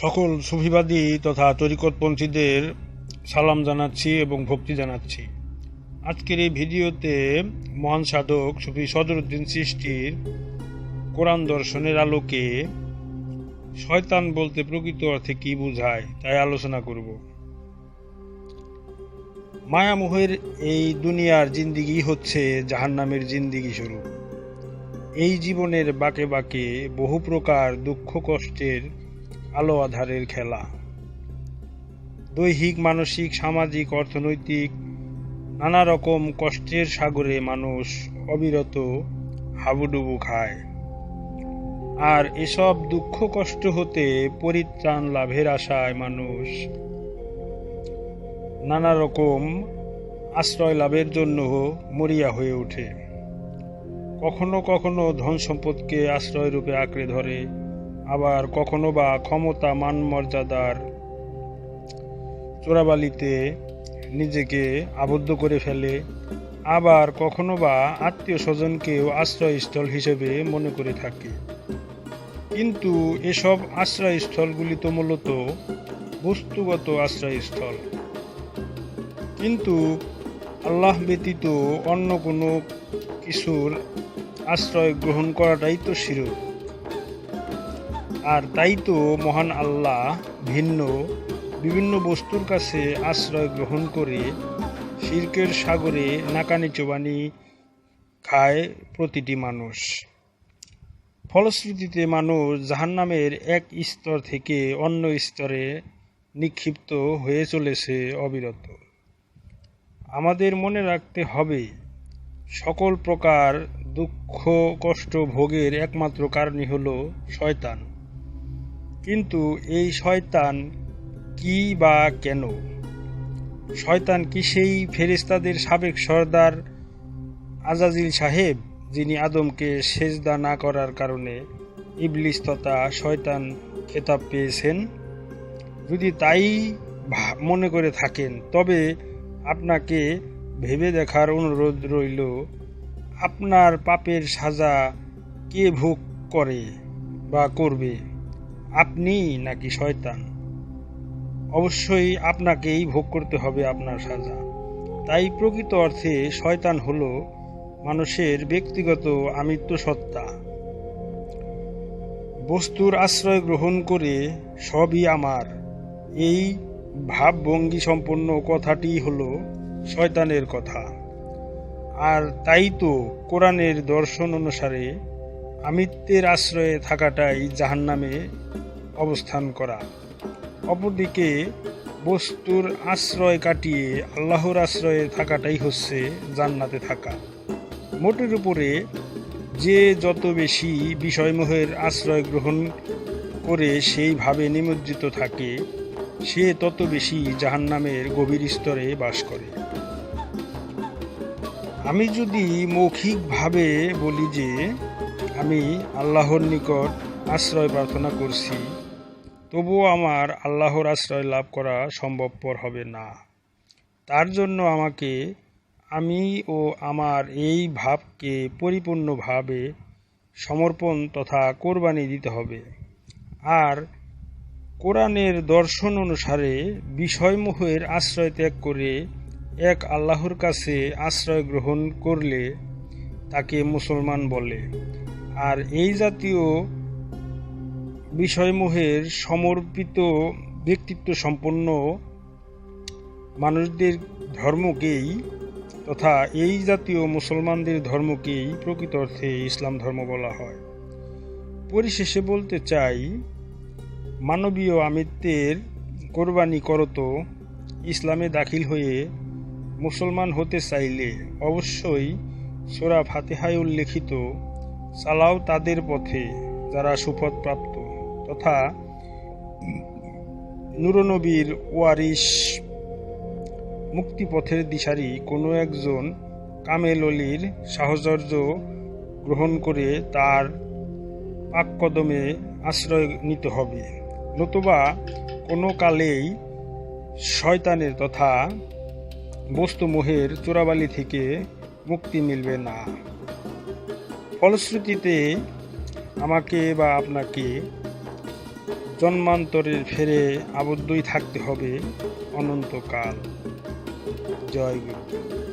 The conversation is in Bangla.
সকল সুফিবাদী তথা তরিকতপন্থীদের সালাম জানাচ্ছি এবং ভক্তি জানাচ্ছি। আজকের এই ভিডিওতে মহান সাধক সুফি সদরুদ্দিন সৃষ্টির কোরআন দর্শনের আলোকে শয়তান বলতে প্রকৃত অর্থে কি বোঝায়, তাই আলোচনা করব। মায়ামোহের এই দুনিয়ার জিন্দিগি হচ্ছে জাহান্নামের জিন্দিগি স্বরূপ। এই জীবনের বাঁকে বাঁকে বহু প্রকার দুঃখ কষ্টের আলো আধারের খেলা। দৈহিক, মানসিক, সামাজিক, অর্থনৈতিক নানা রকম কষ্টের সাগরে মানুষ অবিরত হাবুডুবু খায়। আর এসব দুঃখ কষ্ট হতে পরিত্রাণ লাভের আশায় মানুষ নানা রকম আশ্রয় লাভের জন্য মরিয়া হয়ে ওঠে। কখনো কখনো ধন সম্পদকে আশ্রয় রূপে আঁকড়ে ধরে। আবার কখনো বা ক্ষমতা মান মর্যাদার চোরাবালিতে নিজেকে আবদ্ধ করে ফেলে, আবার কখনো বা আত্মীয় স্বজনকেও আশ্রয়স্থল হিসেবে মনে করে থাকে। কিন্তু এসব আশ্রয়স্থলগুলি তো মূলত বস্তুগত আশ্রয়স্থল। কিন্তু আল্লাহ ব্যতীত অন্য কোনো কিছুর আশ্রয় গ্রহণ করাটাই তো শিরক আর তাই তো মহান আল্লাহ ভিন্ন, বিভিন্ন বস্তুর কাছে আশ্রয় গ্রহণ করে শির্কের সাগরে নাকানি চোবানি খায় প্রতিটি মানুষ। ফলশ্রুতিতে মানুষ জাহান্নামের এক স্তর থেকে অন্য স্তরে নিক্ষিপ্ত হয়ে চলেছে অবিরত। আমাদের মনে রাখতে হবে, সকল প্রকার দুঃখ, কষ্ট, ভোগের একমাত্র কারণই হল শয়তান। কিন্তু এই শয়তান কি বা কেন? শয়তান কি সেই ফেরেস্তাদের সাবেক সর্দার আজাজিল সাহেব, যিনি আদমকে সেজদা না করার কারণে ইবলিস তথা শয়তান খেতাব পেয়েছেন? যদি তাই মনে করে থাকেন, তবে আপনাকে ভেবে দেখার অনুরোধ রইল, আপনার পাপের সাজা কে ভোগ করে বা করবে? আপনি নাকি শয়তান? অবশ্যই আপনাকেই ভোগ করতে হবে আপনার সাজা। তাই প্রকৃত অর্থে শয়তান হল মানুষের ব্যক্তিগত আমিত্ব সত্তা। বস্তুর আশ্রয় গ্রহণ করে সবই আমার। এই ভাবভঙ্গি সম্পন্ন কথাটি হল শয়তানের কথা। আর তাই তো কোরআনের দর্শন অনুসারে আমিত্বের আশ্রয়ে থাকাটাই জাহান্নামে অবস্থান করা। অপরদিকে বস্তুর আশ্রয় কাটিয়ে আল্লাহর আশ্রয়ে থাকাটাই হচ্ছে জান্নাতে থাকা। মোটের উপরে যে যত বেশি বিষয়মোহের আশ্রয় গ্রহণ করে সেইভাবে নিমজ্জিত থাকে, সে তত বেশি জাহান্নামের গভীর স্তরে বাস করে। আমি যদি মৌখিকভাবে বলি যে আমি আল্লাহর নিকট আশ্রয় প্রার্থনা করছি, তবুও আমার আল্লাহর আশ্রয় লাভ করা সম্ভবপর হবে না। তার জন্য আমাকে, আমি ও আমার এই ভাবকে পরিপূর্ণভাবে সমর্পণ তথা কোরবানি দিতে হবে। আর কোরআনের দর্শন অনুসারে বিষয়মোহের আশ্রয় ত্যাগ করে এক আল্লাহর কাছে আশ্রয় গ্রহণ করলে তাকে মুসলমান বলে। আর এই জাতীয় বিষয়মোহের সমর্পিত ব্যক্তিত্ব সম্পন্ন মানুষদের ধর্মকেই তথা এই জাতীয় মুসলমানদের ধর্মকেই প্রকৃত অর্থে ইসলাম ধর্ম বলা হয়। পরিশেষে বলতে চাই, মানবীয় আমিত্বের কোরবানি করত ইসলামে দাখিল হয়ে মুসলমান হতে চাইলে অবশ্যই সোরা ফাতেহায় উল্লেখিত চালাও তাদের পথে, যারা সুপথ প্রাপ্ত, তথা নুরনবীর ওয়ারিস মুক্তিপথের দিশারি কোনো একজন কামেল অলির সাহচর্য গ্রহণ করে তার পাককদমে আশ্রয় নিতে হবে। নতুবা কোনো কালেই শয়তানের তথা বস্তুমোহের চোরাবালি থেকে মুক্তি মিলবে না। ফলশ্রুতিতে আমাকে বা আপনাকে জন্মান্তরের ফেরে আবদ্ধই থাকতে হবে অনন্তকাল। জয় গুরু।